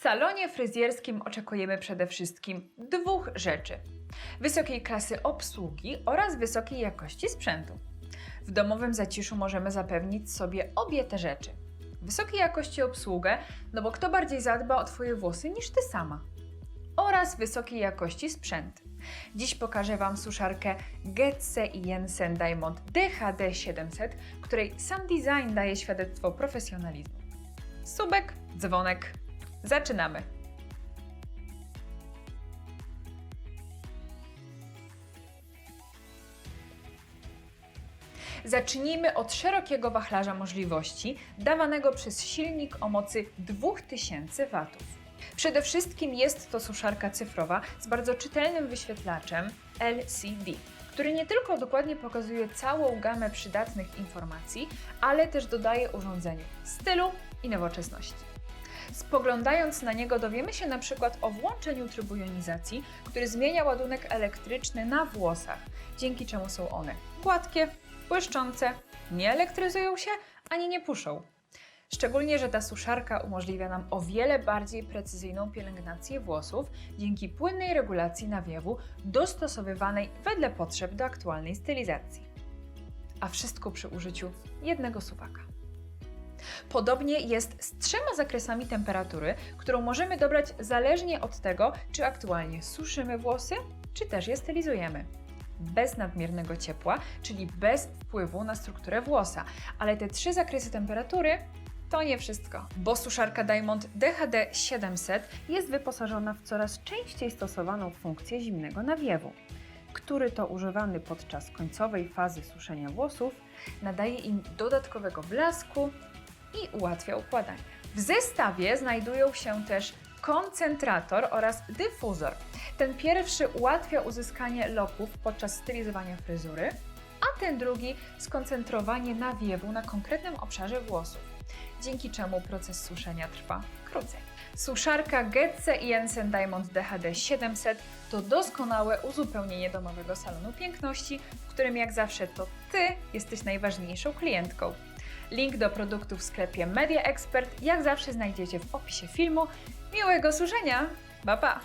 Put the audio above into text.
salonie fryzjerskim oczekujemy przede wszystkim dwóch rzeczy: wysokiej klasy obsługi oraz wysokiej jakości sprzętu. W domowym zaciszu możemy zapewnić sobie obie te rzeczy. Wysokiej jakości obsługę, no bo kto bardziej zadba o Twoje włosy niż Ty sama. Oraz wysokiej jakości sprzęt. Dziś pokażę Wam suszarkę Getze i Jensen Diamond DHD 700, której sam design daje świadectwo profesjonalizmu. Subek, dzwonek. Zaczynamy! Zacznijmy od szerokiego wachlarza możliwości dawanego przez silnik o mocy 2000 W. Przede wszystkim jest to suszarka cyfrowa z bardzo czytelnym wyświetlaczem LCD, który nie tylko dokładnie pokazuje całą gamę przydatnych informacji, ale też dodaje urządzeniu stylu i nowoczesności. Spoglądając na niego dowiemy się na przykład o włączeniu trybu jonizacji, który zmienia ładunek elektryczny na włosach, dzięki czemu są one gładkie, błyszczące, nie elektryzują się ani nie puszą. Szczególnie, że ta suszarka umożliwia nam o wiele bardziej precyzyjną pielęgnację włosów dzięki płynnej regulacji nawiewu dostosowywanej wedle potrzeb do aktualnej stylizacji. A wszystko przy użyciu jednego suwaka. Podobnie jest z trzema zakresami temperatury, którą możemy dobrać zależnie od tego, czy aktualnie suszymy włosy, czy też je stylizujemy. Bez nadmiernego ciepła, czyli bez wpływu na strukturę włosa. Ale te trzy zakresy temperatury to nie wszystko, bo suszarka Diamond DHD 700 jest wyposażona w coraz częściej stosowaną funkcję zimnego nawiewu, który to używany podczas końcowej fazy suszenia włosów nadaje im dodatkowego blasku i ułatwia układanie. W zestawie znajdują się też koncentrator oraz dyfuzor. Ten pierwszy ułatwia uzyskanie loków podczas stylizowania fryzury, a ten drugi skoncentrowanie nawiewu na konkretnym obszarze włosów, dzięki czemu proces suszenia trwa krócej. Suszarka Getze Jensen Diamond DHD 700 to doskonałe uzupełnienie domowego salonu piękności, w którym jak zawsze to Ty jesteś najważniejszą klientką. Link do produktu w sklepie Media Expert jak zawsze znajdziecie w opisie filmu. Miłego służenia! Pa pa!